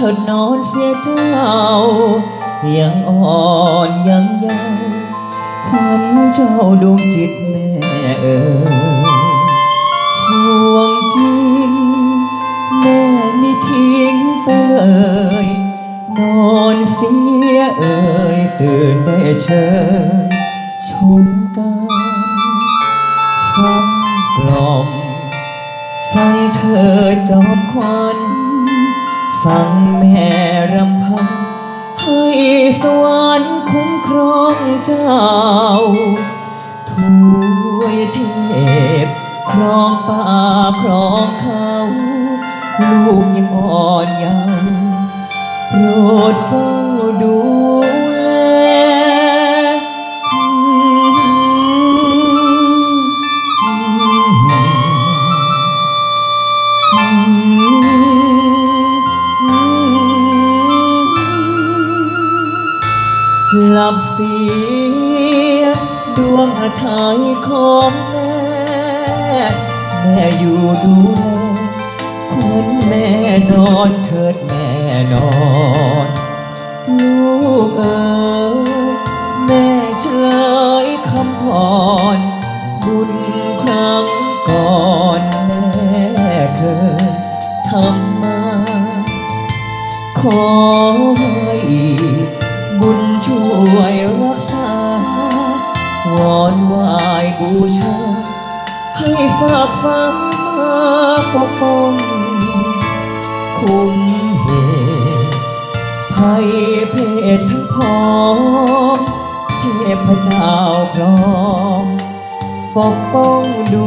ถดนอนเสียเจ้า ยังอ่อนยังเยาว์ขวัญเจ้าดวงจิตแม่เอ๋ยห่วงจริง แม่ไม่ทิ้งไปเลยนอนเสียเอ่ยตื่นได้เชิญชมกันฟังกล่อมฟังเธอจอมควัน ฟังแม่รำพันให้สวรรค์คุ้มครองเจ้าถวยเทพครองป่าครองเขา ลูกยังอ่อนเยังโปรดฟัง หลับเสียดวงอาทายของแม่ แม่อยู่ดูแลคนแม่นอนเถิดแม่นอน ลูกเอ๋ยแม่เฉลยคำพรบุญครั้งก่อนแม่เคยทำมา ขอให้ บุญช่วยรักษาวอนวายบูชา ให้ฝากฟ้ามาปกป้องคุ้มเหตุภัยเพศทั้งพร้อมเทพเจ้าพร้อมปกป้องดู